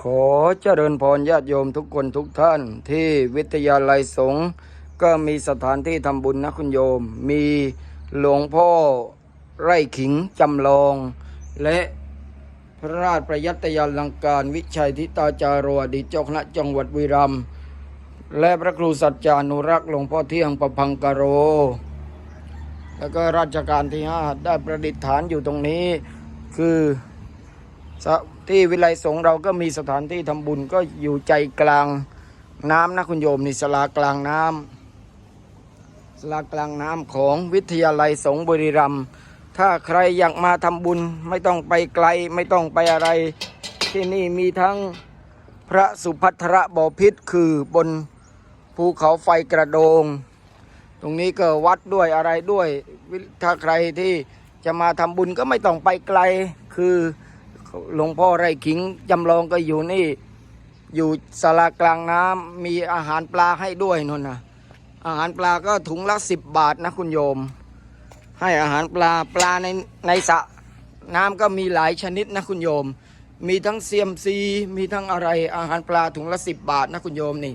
ขอเจริญพรญาติโยมทุกคนทุกท่านที่วิทยาลัยสงฆ์ก็มีสถานที่ทำบุญนะคุณโยม มีหลวงพ่อไร่ขิงจำลอง และพระราชประยัตยาลังการวิชัยทิตาจารโรอดีเจ้าคณะจังหวัดบุรีรัมและพระครูสัจจานุรักษ์หลวงพ่อเที่ยงประพังกโร แล้วก็ราชการที่ห้าได้ประดิษฐานอยู่ตรงนี้คือสะ ที่วิไลสงเราก็มีสถานที่ทำบุญก็อยู่ใจกลางน้ำนะคุณโยมนี่สลากลางน้ำสลากลางน้ำของวิทยาลัยสงบุรีรัมย์ถ้าใครอยากมาทำบุญไม่ต้องไปไกลไม่ต้องไปอะไร ที่นี่มีทั้งพระสุพัทระบอพิษคือบนภูเขาไฟกระโดง ตรงนี้ก็วัดด้วยอะไรด้วย ถ้าใครที่จะมาทำบุญก็ไม่ต้องไปไกลคือ หลวงพ่อไร่ขิงจำลองก็อยู่นี่ อยู่สลากลางน้ำมีอาหารปลาให้ด้วยนนนะอาหารปลาก็ถุงละสิบบาทนะคุณโยม ให้อาหารปลาปลาในในสระน้ำก็มีหลายชนิดนะคุณโยม มีทั้งเซียมซีมีทั้งอะไรอาหารปลาถุงละสิบบาทนะคุณโยมนี่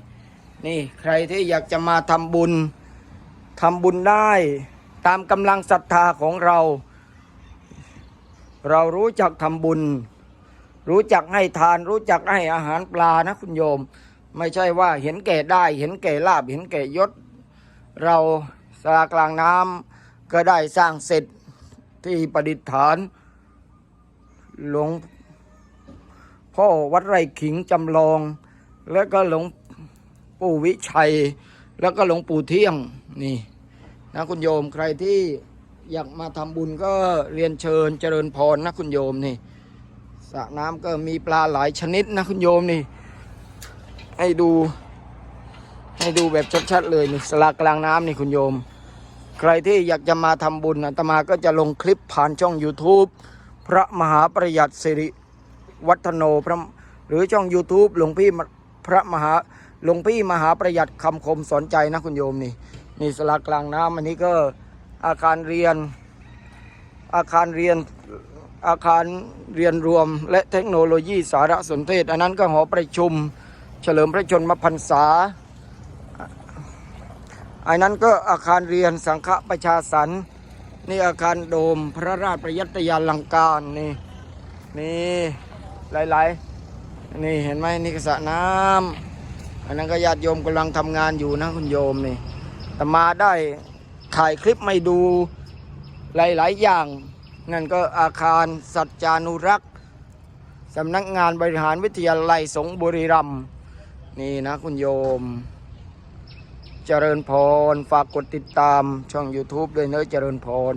นี่ใครที่อยากจะมาทำบุญทำบุญได้ตามกำลังศรัทธาของเรา เรารู้จักทำบุญ รู้จักให้ทาน รู้จักให้อาหารปลานะคุณโยม ไม่ใช่ว่าเห็นแก่ได้ เห็นแก่ลาบเห็นแก่ยศ เราสลากลางน้ำก็ได้สร้างเสร็จที่ประดิษฐาน หลวงพ่อวัดไร่ขิงจำลอง แล้วก็หลวงปู่วิชัย แล้วก็หลวงปู่เที่ยงนี่นะคุณโยมใครที่ อยากมาทำบุญก็เรียนเชิญเจริญพรนะคุณโยมนี่สระน้ำก็มีปลาหลายชนิดนะคุณโยมนี่ ให้ดู ให้ดูแบบชัดๆเลยนี่สลากกลางน้ำนี่คุณโยม ใครที่อยากจะมาทำบุญอาตมาก็จะลงคลิปผ่านช่อง YouTube พระมหาประหยัดสิริวัฒโนพระหรือช่อง YouTube หลวงพี่พระมหาหลวงพี่มหาประหยัดคำคมสอนใจนะคุณโยมนี่นี่สลากกลางน้ำอันนี้ก็ อาคารเรียน อาคารเรียนอาคารเรียนรวม และเทคโนโลยีสารสนเทศ อันนั้นก็หอประชุม เฉลิมพระชนมพรรษาอันนั้นก็อาคารเรียนสังฆประชาสรรนี่อาคารโดมพระราชประยัตยาลังการนี่นี่หลายๆนี่เห็นไหมนี่กระสะน้ำอันนั้นก็ญาติโยมกำลังทำงานอยู่นะคุณโยมนี่แต่มาได้ ถ่ายคลิปไม่ดูหลาย ๆ อย่าง นั่นก็อาคารสัจจานุรักษ์สำนักงานบริหารวิทยาลัยสงบุรีรัมย์นี่นะคุณโยม เจริญพร ฝากกดติดตามช่อง YouTube ด้วยเนื้อะเจริญพร